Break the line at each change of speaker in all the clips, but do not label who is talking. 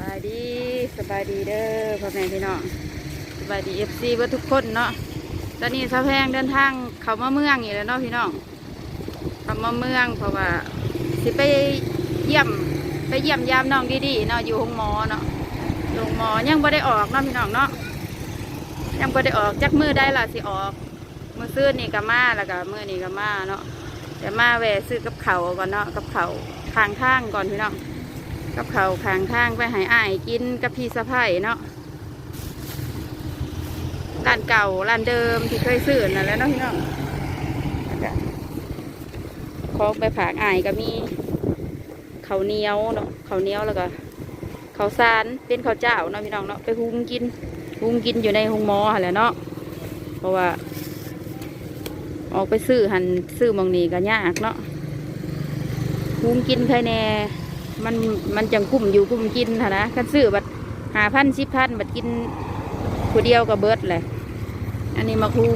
บายดีสบายดีเด้อพ่อแม่พี่น้องสบายดีเอฟซีเพื่อทุกคนเนาะตอนนี้สาวแพงเดินทางเข้ามาเมืองอีกแล้วเนาะพี่น้องเข้ามาเมืองเพราะว่าสิไปเยี่ยมไปเยี่ยมยามน้องดีๆเนาะอยู่ห้องหมอเนาะโรงหมอยังไม่ได้ออกเนาะพี่น้องเนาะยังไม่ได้ออกจักมือได้ล่ะสิออกมือซื้อนี่ก็มาแล้วก็มือนี่ก็มาเนาะแต่มาแวะซื้อกับเขาก่อนเนาะกับเขาทางทางก่อนพี่น้อง กับเขาวขางทางไปใหายอ้ายกินกับพี่สะพ้ายเนาะร้านเก่าร้านเดิมที่เคยซื้อนั่นแหล้วเนาะพี่น้องแล้วก็ของไปผากอ้ายก็มีข้าวเหนียวเนาะข้าวเหนียวแล้วก็ข้าวสารเป็นข้าวเจ้าเนาะพี่น้องเนาะไปหุงกินหุงกินอยู่ในหุงหมอหั่นแหละเนาะเพราะว่า ออกไปซื้อหันซื้อหมองนี้ก็ยากเนาะหุงกินใครแน่ มันมันจังกุ้มอยู่กุ้มกินค่ะนะกันซื้อบัดหาพันสิบพันบัดกินผู้เดียวกับเบิร์ดเลยอันนี้มาคุง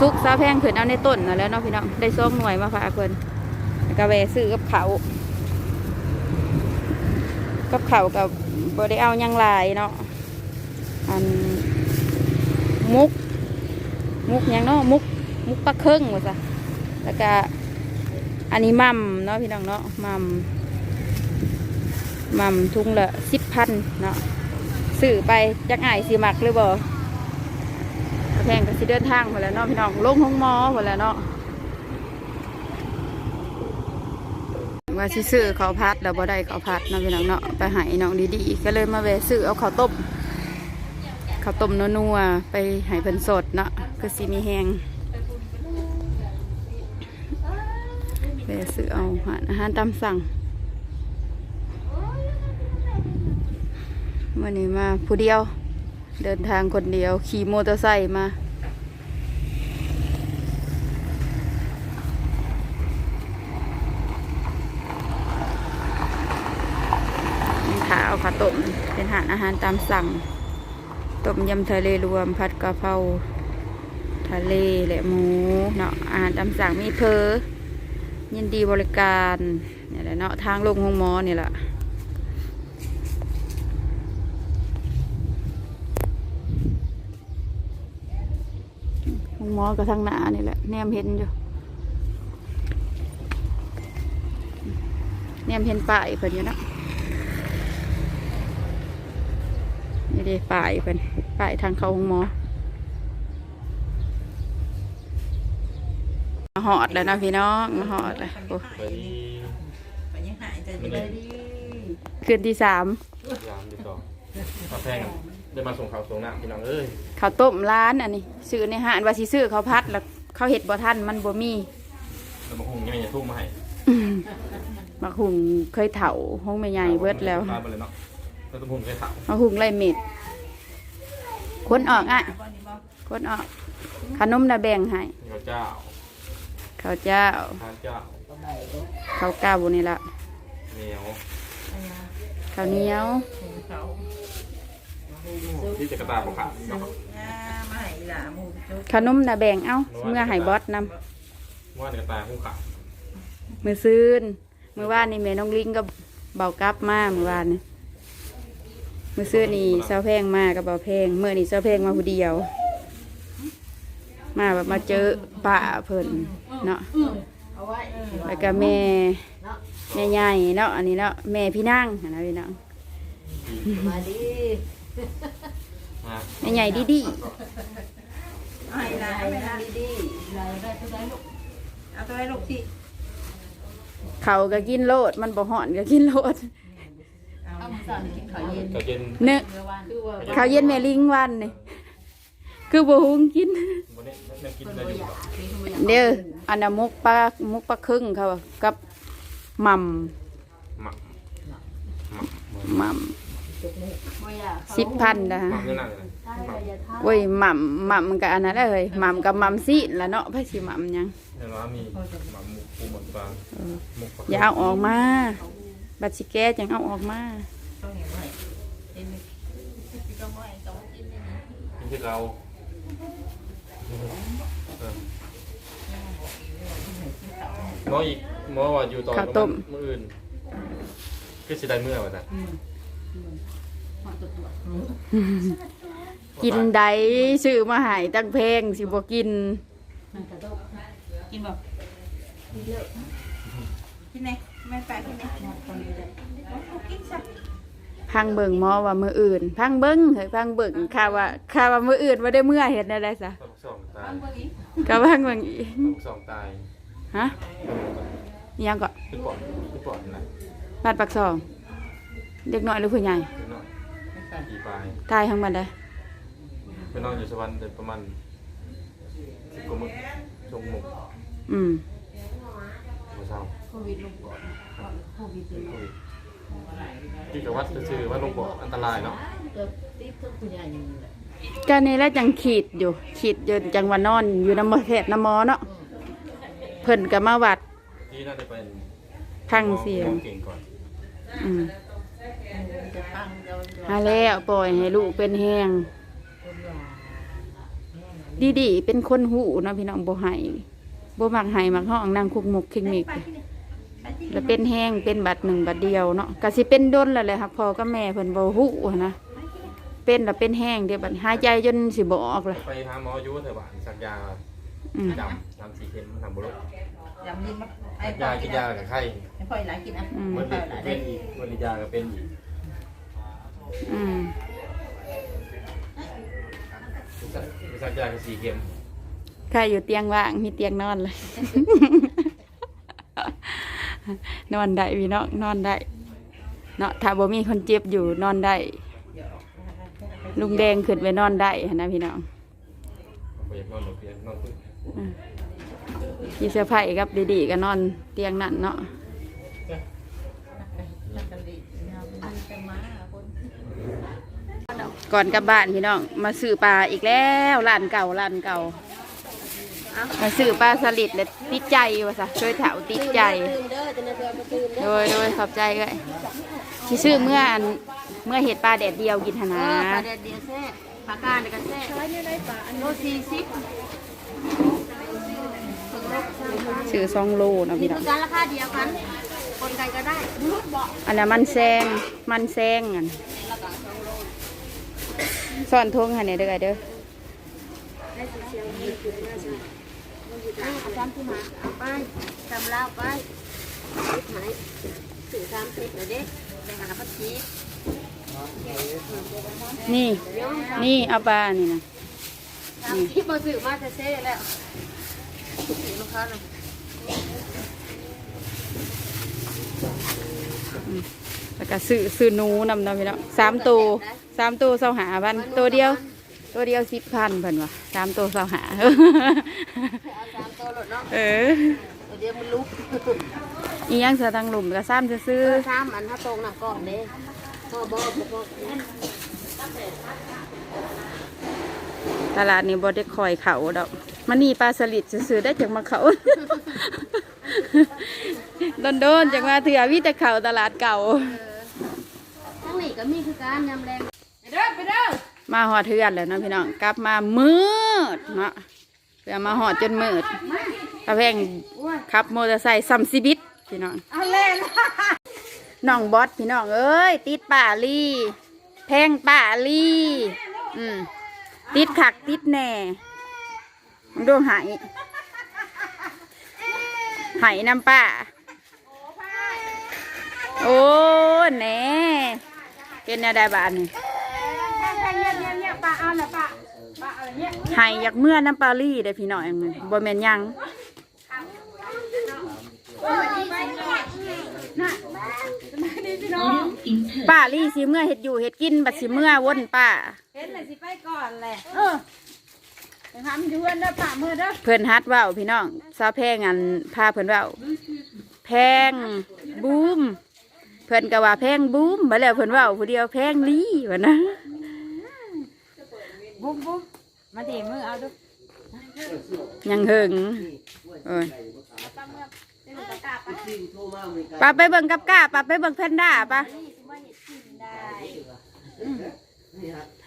ซุกซาแพงเพิ่นเอาในต้นนะแล้วเนาะพี่น้องได้ซองหน่วยมาฝากเพิ่นก็แวะซื้อกับเขากับเขากับบได้เอายังลายเนาะอันมุก มุกยังเนาะมุก มุกปลาเครื่องว่าซะแล้วก็อันนี้มัมเนาะพี่น้องเนาะมัม มัมทุงละสิบพันเนาะซื้อไปจักไอายสีมักหรือบ่แพงก็สิเดินทางหมดแล้วเนาะพี่น้องลงห้องหมอหมดแล้วเนาะว่าสิซื้อเขาวผัดแล้วบ่ได้เขาวผัดเนาะพี่น้องเนาะไปหายน้องดีๆก็เลยมาแวะซื้อเอาข้าวต้มข้าวต้มนัวๆไปหายเพิ่นสดเนาะคือสิมีแหงไปซื้อเอาอาหารตามสั่ง วันนี้มาผู้เดียว เดินทางคนเดียว ขี่มอเตอร์ไซค์มา ขาเอาขาต้มเป็นอาหารอาหารตามสั่ง ต้มยำทะเลรวมผัดกะเพราทะเลและหมูเนาะอาหารตามสั่งมีเพอยินดีบริการเนี่ยแหละเนาะทางลงห้องมอนี่แหละ ห้องหมอกับทางหน้านี่แหละแนมเห็นอยู่แนมเห็นป้ายเพิ่นอยู่เนาะนี่เด้ป้ายเพิ่นป้ายทางเข้าห้องหมอมาหอดแล้วนะพี่น้องมาหอดแล้วโอ้
ไปที่
ไปยังหายใจไม่ได้ดิ
คืนที่สาม
ร้านดีต่อมาแพ งได้มาส่งข่าวส่งหน้าพี่น้องเอ้ย
ข้าวต้มร้านอันนี้ซื้อในห้างว่าสิซื้อข้าวพัดแล้วเขาเห็ดบ่ทันมันบ่มี
แล้วมาคงยังไม่จะทุ่มมาให้
มาหุงเคยเถาห้องไม่ใหญ่เบิดแล้ว
ตามไปเลยเนาะแล้วตุ้มหุ่นเคยถาม
มาหุงไรเม็ดคนออกอะคนออก ขนมนะแบ่งให้
ข้าวเจ้า
ข้าวเจ้า
ข้าวเจ้า
ข้าวก้าวนี่ละ
เหนียว
ข้าวเหนียว
ที่จะกระตาของขาดเนาะ
มาให้หลามูจุก
ขนมนะแบ่งเอ้าเมื่อให้บอสน
ว่านกระตาคู่ขาดำ
มือซืนมือว่านนี่แม่น้องลิงก็เบากลับมามือว่านนี่มือซื้อนี่เสาแพงมากับเบาแพงเมื่อนี่เสาแพงมาผู้เดียว มาแบบมาเจอป่าเพิ่นเนาะ
เอาไว้
แล้วก็แม่แม่ใหญ่เนาะอันนี้เนาะแม่พี่นั่งนะพี่น้อง
มาดิ
มา
แม่ใหญ่ดีดี
ให้หลาให้หลาดีๆหลาได้ตัวไหนลูกเอาตัวไหนลูกสิ
ๆเขาก็กินโลด มันบ่ห่อนก็กินโลด
เอามาสั่นกินข้าวเย็น
ก็เย็น
เนื้อ
เมื่อวานคือว่า
เขาวเย็นแม่ลิงวันนี่คือบ่หุงกิน
วันนี้นั่งกินได้อยู่
เด้ออันน่ะมุกปลามุกปลาครึ่งเขากับหม่ำ
หมักหมัก
หม่ำ สิบพันนะ
หมั
ฮะ
กเงินนั่งเลย
โอ้ยหม่ำหม่ำมันก็อันนั้นเลยหม่ำกับหม่ำซีละเนาะไผสิหม่ำหยัง
เดี๋ยวเรามีหมักหมูปูหมูปลาหมูปลา
อย่าเอาออกมา บัดสิแก้จังเอาออกมา
ต้องเห็นไหมเห็นไหมต้องไหวต้องกินนี่
เป็นที่เราหมออีกหมอว่าอยู่ตอนมืออื่นคือสิได้เมื่อวะจ้ะ
หอดตัวตัว
กินใดซื้อมาใหายตั้งเพลงสิบ่กิน
มันกระโดดกินบ่กินเยอะกินไหนไม่ไปกินไหนหมดตอนนี้เลยกินซะ
พังเบิ่งหมอว่ามืออื่น พังเบิ่งเฮ้ยพังเบิ่งข่าวว่าข่าวว่ามืออื่นว่าได้เมื่อเห็นอะไรซะ
ต้องสองตาย
ฟังเบิ่งอีก
ก็พังเบิ่งอีก
ต้องสองตาย
ฮะอิหยังก็
ขึ้นปอดขึ้นปอดนะ
บาดปักซอง เด็กน้อยหรือผู้ใหญ่
ขึ้นหน่อยกี่ปลาย
ตายทั้งมันได้
ไปนอนอยู่สวรรค์ได้ประมาณสิบกว่ามื้อชงหมก
อืม
บ่เศร้า
โควิดลงก่อนโควิด
เป็นโควิดที่กับวัดซื่อๆว่าลงบ่ออันตรายเนาะ
ก็ติดทั้งผู้ใหญ่อย่างนี้แหละ
ก็นี่แหละจังขีดอยู่ขีดอยู่จังว่านอนอยู่น้ำมอแพทย์น้ำหมอเนาะเพิ่นก็มาวัด
ที่น่าจะเป็น
พังเสียง
เก่งก่อน
อืม
จะฟังเดี๋ยวเดี๋ยว
หาแล้วปล่อยให้ลูกเป็นแห้ง
คนหล่อ
ดีๆเป็นคนหูเนาะพี่น้องบ่ให้บ่มักให้มักห้องนั่งคุกมุกคิงมิกแล้วเป็นแห้งเป็นบัดหนึ่งบัดเดียวเนาะก็สิเป็นดนแล้วแหละครับพ่อกับแม่เพิ่นบ่ฮู้หั้นนะเป็นแล้วเป็นแห้งเดี๋ยวบัดหายใจจนสิบ่ออกเลย
ไปหาหมออยู่เถอะบ้านสักยา
อืม
ดำทำสีเข็มทำบุรุษ
ยำยิ้มไอ้
ยากินยากับไข้
ให้พ่อยหลายกินอะ
อืม
เมื่อเด็กก็เป็นอีกเมื่อยาก็เป็นอีก
อืม
ไปสักยากับสีเข็ม
ใครอยู่เตียงว่างมีเตียงนอนเลย นอนได้พี่น้องนอนได้เนาะถ้าบ่มีคนเจ็บอยู่นอนได้ ลุงแดงขึ้นไปนอนได้หั้นนะพี่น้อง
ผมไปอยากนอนหลับเพียนนอนพึ่ง
พี่เสื้อผ้ากับดีๆก็นอนเตียงนั่นเนาะ
ก่
อนกลับบ้านพี่น้อง มาซื้อปลาอีกแล้วร้านเก่าร้านเก่ามาซื้อปลาสลิดเลยติดใจว่าซะช่วยแถวติดใจโดยโดยขอบใจก็ที่ซื้อเมื่ออันเมื่อเห็ดปลาแดดเดียวกินหน
เอ
นา
ปลาแดดเดียวแซ่ปลากาเนี่ยก็แซ่โลสี่สิบ
ซื้อซองโลนะพี่น้
คือองการราคาเดียวกัน คนใดก็ได้รูดบอก
อันนั้นมันแซงมันแซงอันซ่อนทงให้ในอยเด้อเด้อ
อาจารย์ที่มาเอาไปจำเล่าไปไหนสื่อสามสิบเลยเด็กไปหาพัชชี
นี่ นี่เอาปลานี่นะ
สามสิบมาสื่อมาเซ่ๆแล้วสื่อ ลูกค้าเลย
แล้วก็ซื้อซื้อหนูนำเนาะพี่น้องสามตัวสามตัวเสาหาพันตัวเดียว ตัวเดียวสิบพันเพิ่นวะสามตัวเสาหา
เอาสามตัวหลดเนาะ
เออ
ตัวเดียวมันลุก
อีหยังสะทังหลุมก็ซ้ำซื้อ
เออสามอันถ้าตรงหนักก่อนเด้พ่อบอกบอก
ๆตลาดนี้บ่ได้คอยเขาดอก มันนี่ปลาสลิดซื้อๆได้จากมาเขาโดนๆจากมาเถื่อวิแต่เขาตลาดเก่า
ทั้งนี้ก็มีคือการยำแรงไปเด้อไปเด้อ
มาหอดเทือนแล้วเนาะพี่น้องกลับมามืดเนาะเพื่อมาหอดจนมืดตาแพงขับมอเตอร์ไซค์ซัมซิบิตพี่น้อง
เอาเล่น
น้องบอสพี่น้องเอ้ยติดป่าลี่แพงป่าลี่อืมติดขักติดแหน่ มันดูหายหายน้ำป่าโอ้แน่เป็นอะไรบ้านนี่
ปลาเอาละปลาปลาอะไรเนี่ย
หายอยากเมื่อน้ำปลาลี่เด้พี่น้องบ่แม่นยังป้าลี่สิเมื่อเฮ็ดอยู่เฮ็ดกินบัดสิเมื่อวนป้า
เห็นเลยสิไปก่อนแหละ ทำอยู่เพื่อนเด้อปลามือเด้อ
เพิ่นฮัดเว้าพี่น้องซาแพงอันพาเพิ่นเว้าแพงบูม เพิ่นก็ว่าแพงบูมบ่แล้วเพิ่นเว้าผู้เดียวแพงลี่ว่านะ
บุ้มบุ้มมาดีมือเอาดู
ยังหึงโอ้ยป้าไปเบิ่งกับกาป้าไปเบิ่งแพนด้าป้า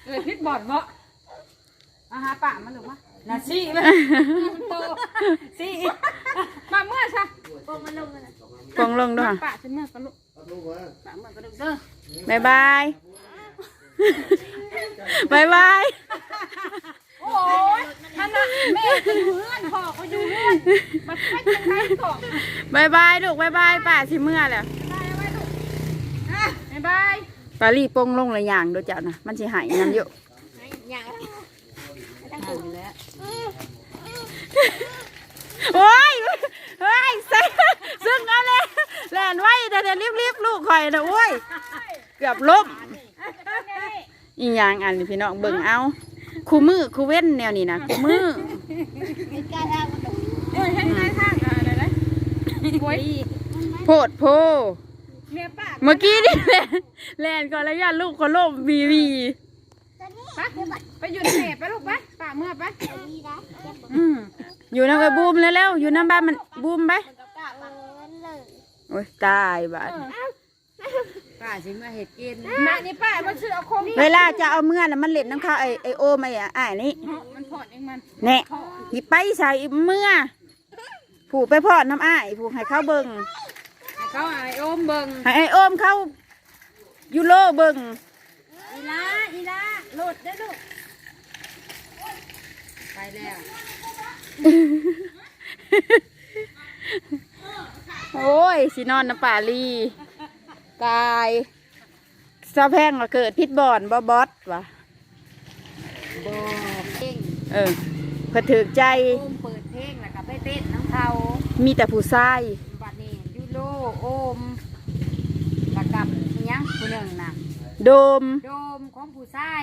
เออพิษบอดเนาะ อาหาปลามันหรือวะน่ะซี่เลยโตซี่มาเมื่อซะโกมันลงเลย
กองลงด้วย
ปลาจะเมื่อก็ลุกปลาเมื่อก็ลุกเด้อ
บายบายบายบาย
โอ้ยท่านน่ะแม่ก็อยู่เฮือนพ่อก็อยู่เฮือนมันไปจังไดก่อน
บายบายลูกบายบายป้าสิเมื่อแล้ว
ได้ไว้ลูกอะบ๊ายบาย
ปารีโปงลงเลยอย่างโดยเจ้านะมันสิหายน้ำเยอะ
อย่างตั้งตื่นแล้ว
โอ้ยเฮ้ยใส่ซึ่งเอาเลยแลนไว้แต่เดี๋ยวรีบๆลูกข่อยนะโอ้ย เกือบล้มอีหยังอันนี้พี่น้องเบิ่งเอาคู่มือคู่เว้นแนวนี้นะคู่มือ
โอ้ยให้นายทางอะไรนะโอ้ย
โพดโพ
เมียป้า
เมื่อกี้นี่แลนแลนก่อนแล้วยันลูกก็ล้มวีวี
ไปไปอยู่ในแม่ไปลูกไปป้า เมื่อไป
อืมอยู่น้ำไปบูมแล้วแล้วๆอยู่น้ำบ้านมันบูมไปโอ้ยตายบาด
ป้าสิมาเห็ดกินแม่นี่ป้ามันชื่อเอาคง
เวลาจะเอาเมื่อน่ะมันเล่นน้ำข้าวไอไอโอมไอ้อะอ้ายนี่
มันผ่อนเองมัน
แน่หยิบไปใส่เมื่อผูกไปพอดน้ำอ้ายผูกให้เข้าเบิง
ให้เขาไอ้โอมเบิ่ง
ให้ไอโอมเข้ายูโรเบิง
อีลาอีลาโหลดได้ลูกไป แล้ว
โอ้ยสินอนน้ำป่าลีตายซาแพงก็เกิดพิษบอนบอบอสวะ
โบเพลง
เออเพื่อถือใจ
โอมเปิดเพลงแล้วก็ไปเต้นน้ำเขา
มีแต่ผู้ชาย
บัดนี้ยูโรโอมแล้วกับอิหยังผู้หนึ่งน่ะ
โดม
โดมของผู้ชาย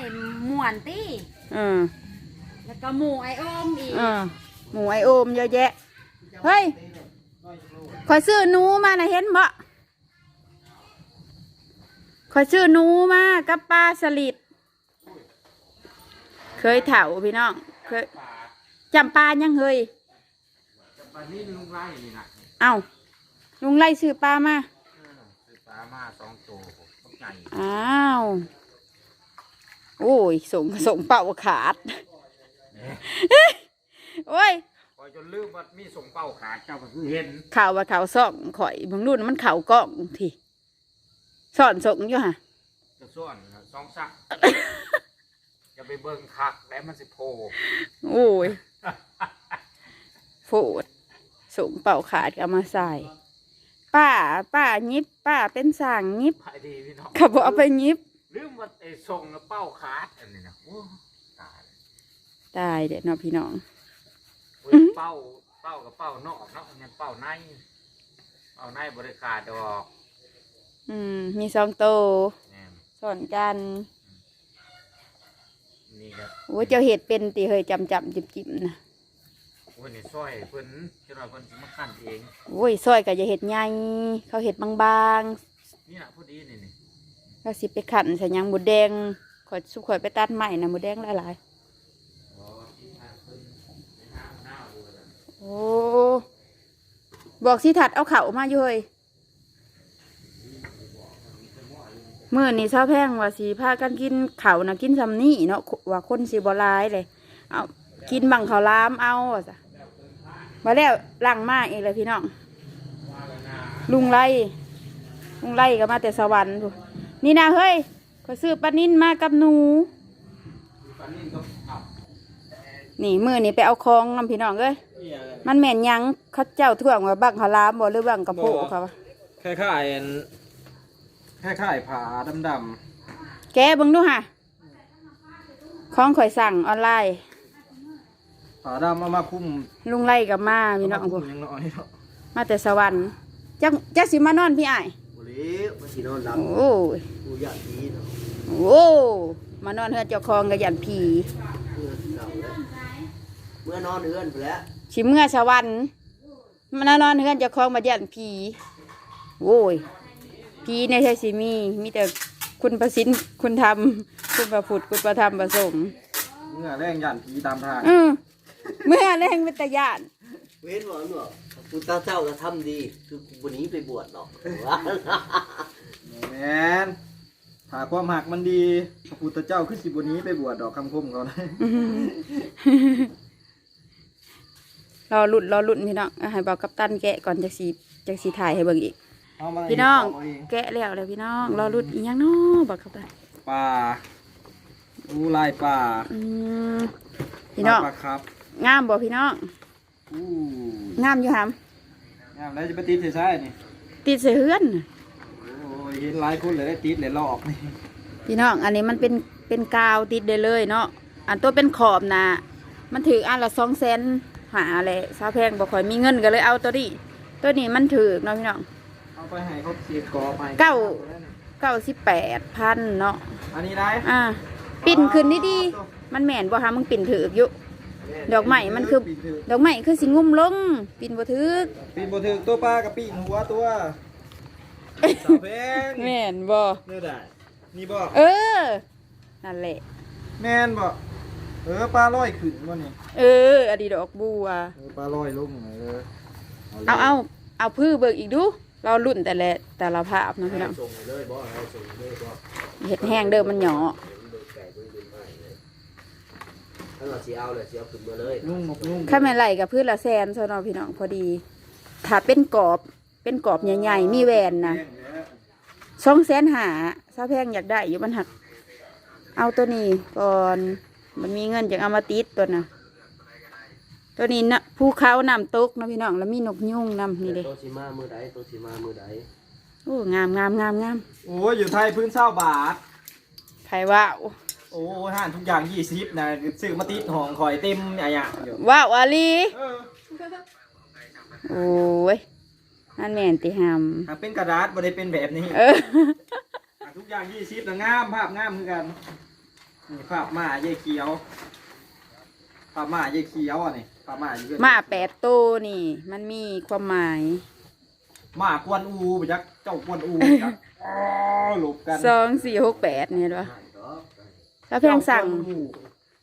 ม่วนตี้
เออ
แล้วก็หมู่ไอโอมอีก
เออหมูไอโอมเยอะแยะ เฮ้ยขอยซื้อหนูมานะเห็นบ่ขอยซื้อหนูมากับปลาสลิด เคยเถาพี่น้อง เคยจำปลายังเฮย
ปลานี่ลุงไล่นี่นะ
เอ้าลุงไล่ซื้อปลามา
คือปลามาสองตัวต้องใหญ่
อ้าว โอ้ยส่งส่งเป่าขาด โอ้ย
คอยจนลืมว่ามีส่งเป้าขาดเจ้าก็คือเห็น
ข่าวว่าข่าวซ่องข่อยบางรุ่นมันข่าวกล้องทีสอนส่งอยู่ฮะ
จะส่วนสองสักอย่าไปเบิ่งคักแล้วมันสิโผล่
โอ้ยโฟดส่งเป่าขาดก็เอามาใส่ ป้าป้ายิบป้าเป็นสางยิบ
ไปดีพี่น้อง
เขาบอกเอาไปยิบ
ลืมว่าไอ้ส่งแล้วเป้าขาดอันนี้นะโอ้ตายเลย
ตายเด็ดเนาะพี่น้อง
โอ้ยเป้าเป้ากับเป้านอกเนาะอันนี้เป้าในเป้าในบริขาดดอก
อืม มีสองโตว
แม่น
สอนกัน
นี่ครับ
โอ้ยเจ้าเห็ดเป็นตีเฮยจำจำจิบจิบนะ
โอ้ยนี่ซอยเพิ่นเจ้าหน่อยเพิ่นสิมาขั้นเอง
โอ้ยซอยก็จะเห็ดใหญ่เขาเห็ดบาง
นี่นะพอดีนี่นี่
ๆแล้วสิไปขันใส่หยังหมูแดงขอยสุขอยไปตัดใหม่นะหมูแดงหลาย
อ๋อที่ทางเพิ่นไปหาหน้าดูแล้ว
ๆ โอ้บอกสิถัดเอาเข่ามาอยู่เฮ้ยเมื่อนี่เช้าแพงว่าสีพากันกินเข่านะกินซำนี่เนาะว่าคนสีบหลายเลยเอากินบังเขาวหลามเอาจ้ะมาแล้วล้างมาเองเลยพี่น้องลุงไล่ลุงไล่ก็มาแต่สวรรค์นี่นะเฮ้ยขอซื้อปลานิ่นมากับหนู
นี่
มือนี่ไปเอาคลองนำพี่น้องเอ้ย มันแม่นหยังเขาเจ้าท่วงว่าบังข้าวหลามบ่หรือบังกระโปงเขาวะ
คล้ายๆอันคล้ายๆผาดำ
แกเบิ่งดูค่ะของข่อยสั่งออนไลน์
ๆผาดำเอามาคุ้ม
ลุงไล่กับมาพี่น้อง
เามา
พู้
คุ้มยังน้อยเนาะ
มาแต่สวรรค์จักจักสิมานอนพี่อ้าย
บุรีมันสีนอนหลับ
โอ้ย
กูอยากดีเนาะ
โอ้มานอนเฮือนเจ้าของกับยันผี
เมื่อเก่าแล้วเมื่อนอนเอื้อนไปแล้ว
สิเมื่อสวรรค์มานอนเฮือนเจ้าของมายันผีโอ้ยผีในใช่สิมี มีแต่คุณประสินคุณธรรม คุณประพุทธคุณประธรรมประสงค์
เมื่อแรงยันผีตามทาง
เออเมื่อแรงเป็นตะยาน
เว้นหวังเนาะกูตาเจ้าก็ทำดี คือกูวันนี้ไปบวชหรอกว่า
แมนถ้าความหักมันดีพระพุทธเจ้าขึ้นสิบวันนี้ไปบวชดอกคำคมเขานะ
รอลุดรอลุดพี่น้องให้เบอกกับตันแกะก่อนจากสีจากสีถ่ายให้เบิ่งอีก
เอ
พี่น้องแกะแล้วแล้วพี่น้องรอลุดอีกยังนาะบอกกับตันป่า
อู้ลายป่า
พี่น้อง
ครับ
งามบอกพี่น้องงามอยู่หํ
งามแล้วจะไปติดเส่ใช่นี่
ติดเสือเฮือน
โอ้ยเห็นหลายคนเลยได้ติดเลยลอกนี่
พี่น้อง อันนี้มันเป็นเป็นกาวติดได้เลยเนาะ อันตัวเป็นขอบนะมันถืออันละสองเซน หาแหละซาแพงบอกคอยมีเงินก็เลยเอาตัวนี้ ตัวนี้มันถือเนาะพี่น้อง
เอาไปให้เขาขีดกอไป
เก้า เก้าสิบแปดพันเนาะ
อันนี้ได้
อ่า ปิ่นขึ้นนี่ดีมันแหม่นบ่ฮะมึงปิ่นถือกอยู่ ดอกไม้มันคือดอกไม้คือสิงุ่มลง ปิ่นบ่ถึก
ปิ่นบ่ถึกตัวปลากับปีนหัวตัวสาแพง
แม่นบ่
เนี่ยได้นี่บ่
เออ นั่นแหละ
แม่นบ่ เออปลาลอยขึ้นบ่นี่
เอออดีดอกบัว
เออปลาลอยลงเออ
เอาเอาเอาพื้อเบิกอีกดู เราลุ่นแต่ละแต่ละภาพเนาะพี่น้อง
ส่งเลยบ่เอาส่งเลยบ่
เห็ดแห้งเดิมมันหยอ
เบิกไก่เบิกเดินให้เลยถ้าเราสิเอาเลยสิเอาขึ้นมาเลย
นุ่งนกนุ่ง
ข้าแม่ไหลกับพืชละแซนซะเนาะพี่น้องพอดี ถ้าเป็นกรอบเป็นกรอบใหญ่ๆมีแหวนนะสองแสนหาซาแพงอยากได้อยู่มันหัก เอาตัวนี้ก่อน มันมีเงินจากเอามาติดตัวน่ะ ตัวนี้นะภูเขานำตกเนาะพี่น้องแล้วมีนกยุ่งนำนี่เด้
โตชิมามือใดโตชิมามือใด
โอ้งามงามงามงาม
โอ้ยอยู่ไทยพื้นเศร้าบาท
ไผว่าว
โอ้ยห่านทุกอย่างยี่สิบนะซื้อมาติดห้องคอยเต็มอะไรอย่างเดียว
ว้าวอาลี
เออ
โอ้ยนั่นแม่นติหำ
หากเป็นกระดาษบ่ได้เป็นแบบนี้
เออ
หากทุกอย่างยี่สิบนะงามภาพงามคือกัน นี่ภาพหมาเย่เขียว ภาพหมาเย่เขียวอะนี่ภาพหมาอยู่เรื่อย
หมาแปดตัวนี่ มันมีความหมาย
หมากวนอูไปจักเจ้ากวนอูไปจักอ๋อหลบกัน
สองสี่หกแปดเนี่ยด้วยถ้าแพงสั่ง
เจ้ากวนอู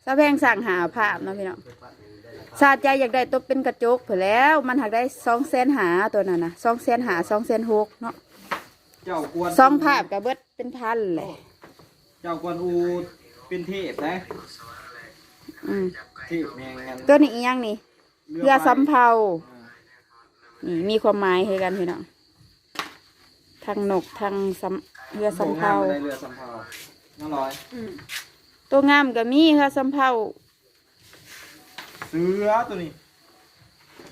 ถ้าแพงสั่งหาภาพเนาะพี่น้องสาใจอยากได้ตัวเป็นกระจกเผื่อแล้ว มันหักได้สองแสนหาตัวนั้นนะสองแสนหาสองแสนหกเนาะ
เจ้ากวน
สองภาพกับเบิดเป็นพันเลย
เจ้ากวนอู เป็นเทพนะ
อืม
เทพแมงกัน
ตัวนี้อีกอยังนี่เรือสำเภา
อ่า
นี่มีความหมายให้กันพี่น้องทางนกทางสำเรือสำเภา
โบกงมไปในเรือสำเภาน้องร้อย
ตัวงามก็มีเรือสำเภา
เสือตัวนี้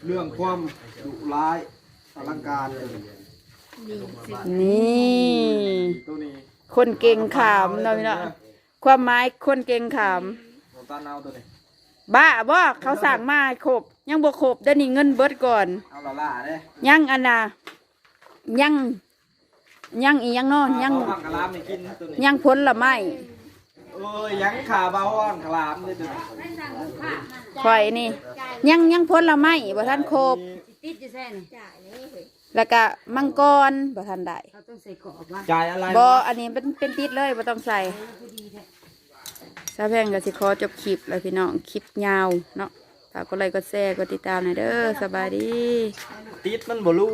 เรื่องความดุร้ายอลังการเลย
นี่
ตัวนี้
คนเก่งขามเนาะพี่เนาะ ความหมายคนเก่งขาม
โนตาเนาตัวนี้
บ้าบ่เขาสั่งมาครบ ยังบ่ครบได้นี่เงินเบิดก่อน
เอาละล่าเด้
ยังอันน่ะยัง ยังอีหยังเนาะยัง
เอาผักกะลามนี่กินตัวนี้
ยังผลละไม้
เอ้ยยังขาเบาอ่อนกะลามเลยตัวนี้
ข่อยนี่ ยังยังผลละไม้บ่ทันครบ
ติดจะแซ่นี่
แล้วก็มังกรบ่ทันได้
เขาต้องใส่กรอบว่า
จ่ายอะไร
บ่
วะ
อันนี้เป็นเป็นติดเลยบ่ต้องใส่ซาแพงก็สิขอจบคลิปแล้วพี่น้องคลิปยาวเนาะฝากกดไลค์กดแชร์กดติดตามหน่อยเด้อสบายดี
ติดมันบ่รู้